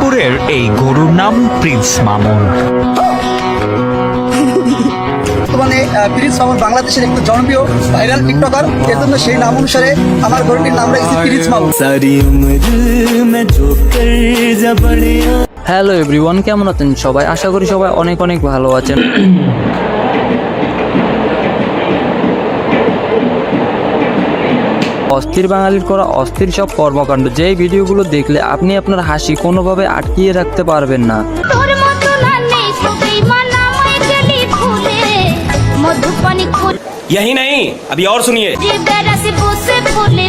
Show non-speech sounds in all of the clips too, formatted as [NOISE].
মণিপুরের এই গরুর নাম প্রিন্স মামুন। [LAUGHS] প্রিন্স মামুন বাংলাদেশের একটু জনপ্রিয় ভাইরাল টিকটকার সেই নাম অনুসারে আমার গরুটির নাম প্রিন্স মামুন। হ্যালো এভরিওয়ান কেমন আছেন সবাই? আশা করি সবাই অনেক অনেক ভালো আছেন। অস্থির বাঙালির করা অস্থির সব কর্মকাণ্ড যেই ভিডিওগুলো দেখলে আপনি আপনার হাসি কোনোভাবে আটকিয়ে রাখতে পারবেন না তোর মতো না নেই সবাই মানামায় গেলি ফুলে মধুপানি খুলে यही नहीं अभी और सुनिए বেড়াসে বসে ফুলে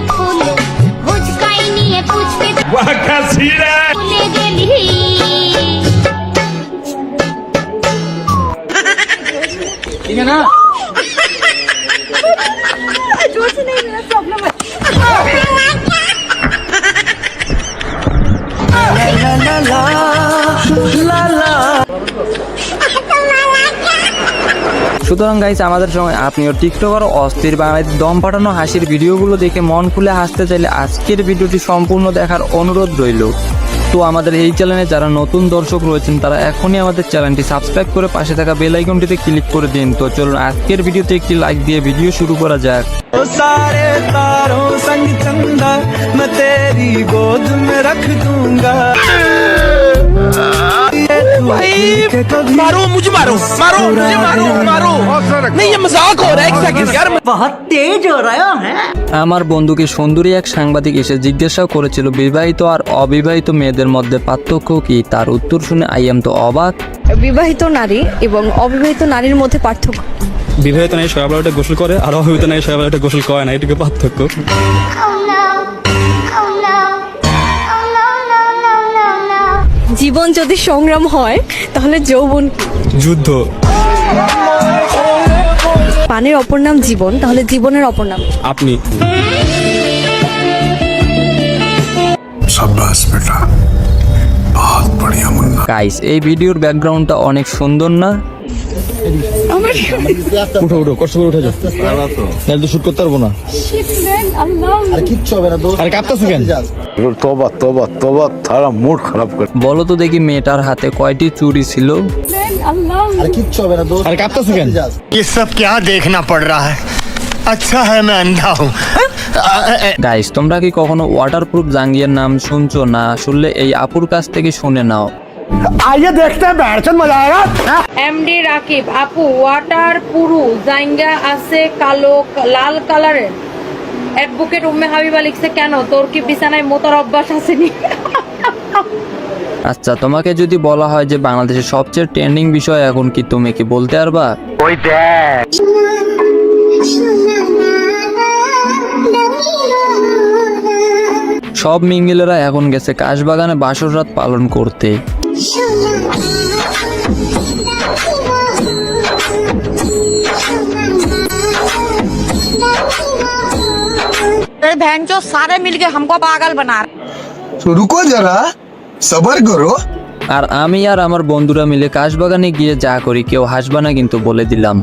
সুতরাং গাইছে আমাদের সময় আপনিও টিকটকার, অস্থির বাংলাদেশ দম পাঠানো হাসির ভিডিওগুলো দেখে মন খুলে হাসতে চাইলে আজকের ভিডিওটি সম্পূর্ণ দেখার অনুরোধ রইল। তো আমাদের এই চ্যানেলে যারা নতুন দর্শক রয়েছেন, তারা এখনই আমাদের চ্যানেলটি সাবস্ক্রাইব করে পাশে থাকা বেল আইকনটিতে ক্লিক করে দিন। তো চলুন, আজকের ভিডিওতে একটি লাইক দিয়ে ভিডিও শুরু করা যাক। গোদ मारो मुझे मारो मारो मुझे मारो मारो नहीं ये मजाक हो रहा है एक सेकंड यार আমার বন্ধুকে সুন্দরী এক সাংবাদিক এসে জিজ্ঞাসা করেছিল বিবাহিত আর অবিবাহিত মেয়েদের মধ্যে পার্থক্য কি তার উত্তর শুনে আইয়াম তো অবাক বিবাহিত নারী এবং অবিবাহিত নারীর মধ্যে পার্থক্য বিবাহিত নাই সকালবেলাটা গোসল করে আর অবিবাহিত নাই সকালবেলাটা গোসল করে না এটুকু পার্থক্য জীবন যদি সংগ্রাম হয় তাহলে যৌবন যুদ্ধ। পানের অপর নাম জীবন তাহলে জীবনের অপর নাম আপনি। গাইস এই ভিডিওর ব্যাকগ্রাউন্ডটা অনেক সুন্দর না? উঠো উঠো কষ্ট করে উঠে যাও তাহলে তো শুট করতে পারবো না আরে কাঁপতেছো কেন तोबा तोबा तोबा थारा मूड खराब कर বলো তো দেখি মেয়েটার হাতে কয়টি চুড়ি ছিল আরে কাঁপতেছো কেন ये सब क्या देखना पड़ रहा है अच्छा है मैं अंधा हूँ গাইস তোমরা কি কখনো ওয়াটারপ্রুফ জাঙ্গিয়ার নাম শুনছো না শুনলে এই আপুর কাছ থেকে শুনে নাও आइए देखते हैं बैठचंद मजा आएगा এমডি রাকিব আপু ওয়াটার পুরু জাইঙ্গা আছে কালো লাল কালারের অ্যাডভোকেট উম্মে হাবিবা লিখছে কেন তোর কি বিছানায় মোতার অভ্যাস আসেনি আচ্ছা তোমাকে যদি বলা হয় যে বাংলাদেশের সবচেয়ে ট্রেন্ডিং বিষয় এখন কি তুমি কি বলতে পারবা সব মিঙ্গেলেরা এখন গেছে কাশবাগানে বাসর রাত পালন করতে बहन जो सारे मिलके हमको पागल बना तो रुको जरा सबर करो আর আমি আর আমার বন্ধুরা মিলে কাশবাগানে গিয়ে যা করি কেউ হাসবা না কিন্তু বলে দিলাম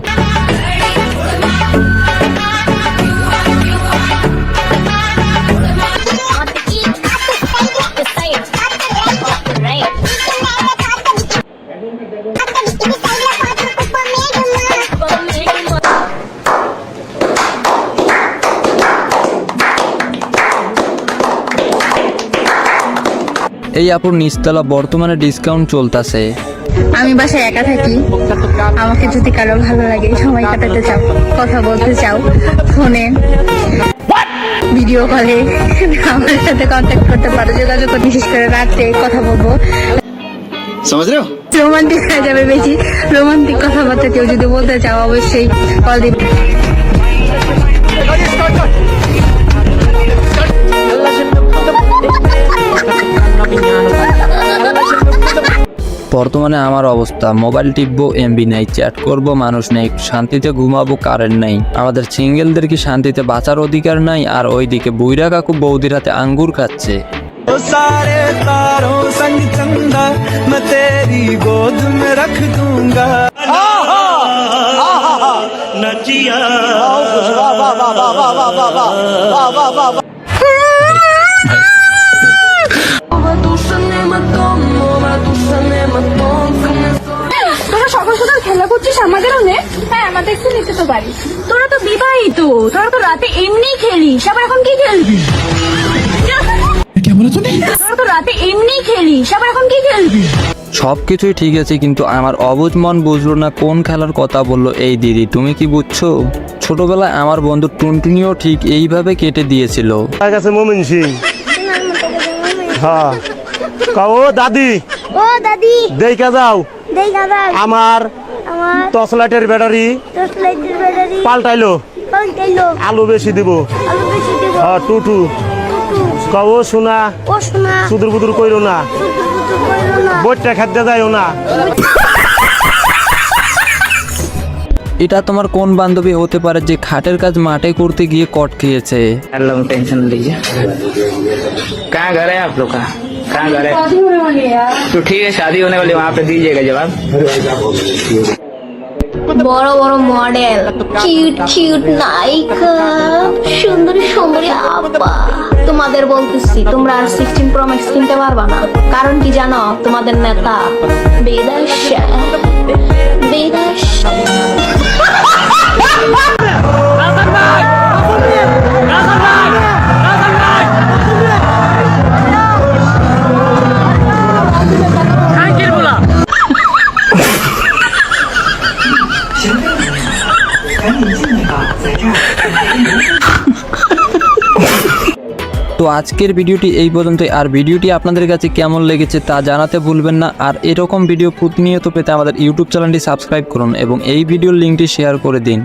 এই আপুর নিচতলা বর্তমানে ডিসকাউন্ট চলতেছে। আমি বাসায় একা থাকি। আমাকে যদি কারও ভালো লাগে সময় কাটাতে চাও কথা বলতে চাও ফোনে ভিডিও কলে আমার সাথে কন্ট্যাক্ট করতে পারো যোগাযোগ বিশেষ করে রাত্রে কথা বলব। রোমান্টিক হয়ে যাবে বেশি। রোমান্টিক কথাবার্তা কেউ যদি বলতে চাও অবশ্যই কল দিবে। বর্তমানে আমার অবস্থা মোবাইল টিপবো এমবি নাই চ্যাট করব মানুষ নেই শান্তিতে ঘুমাবো কারেন্ট নাই আমাদের সিঙ্গেলদের কি শান্তিতে বাঁচার অধিকার নাই আর ওইদিকে বুইরা কাকু বৌদির হাতে আঙ্গুর খাচ্ছে নিচ্ছিস আমাদের হ্যাঁ আমাদের একটু নিতে তো পারিস তোরা তো বিবাহিত তোরা তো রাতে এমনি খেলিস আবার এখন কি খেলবি? তোরা তো রাতে এমনি খেলিস আবার এখন কি খেলবি? সব কিছুই ঠিক আছে কিন্তু আমার অবুঝ মন বুঝলো না কোন খেলার কথা বলল এই দিদি। তুমি কি বুঝছ? ছোটবেলায় আমার বন্ধু টুনটুনিও ঠিক এইভাবে কেটে দিয়েছিল। তার কাছে মমিন সিং। হ্যাঁ। কাও দাদি। ও দাদি। দেখা যাও। দেই দাদা আমার আমার টর্চ লাইটের ব্যাটারি টর্চ লাইটের ব্যাটারি পাল্টাইলো পাল্টাইলো আলু বেশি দিব আলু বেশি দেব হ্যাঁ টুটু কাও শোনা ও শোনা সুদূর বুদুর কইরো না কিছু করলো না বইটা খাদ্য যাইও না এটা তোমার কোন বান্ধবী হতে পারে যে খাটের কাজ মাঠে करते গিয়ে কট খেয়েছে टेंशन लीजिए कहाँ घर है आप लोग का कहाँ घर है तो ठीक है शादी होने वाली वहाँ पे दीजिएगा जवाब বড় বড় মডেল। কিউট কিউট নায়িকা। সুন্দরী সুন্দরী আব্বা। তোমাদের বলতেছি, তোমরা আর সিক্সটিন প্রো কিনতে পারবা না। কারণ কি জানো? তোমাদের নেতা বেদাস। বেদাস। তো আজকের ভিডিওটি এই পর্যন্তই। আর ভিডিওটি আপনাদের কাছে কেমন লেগেছে তা জানাতে ভুলবেন না। আর এরকম ভিডিও প্রতিনিয়ত পেতে আমাদের ইউটিউব চ্যানেলটি সাবস্ক্রাইব করুন এবং এই ভিডিওর লিঙ্কটি শেয়ার করে দিন।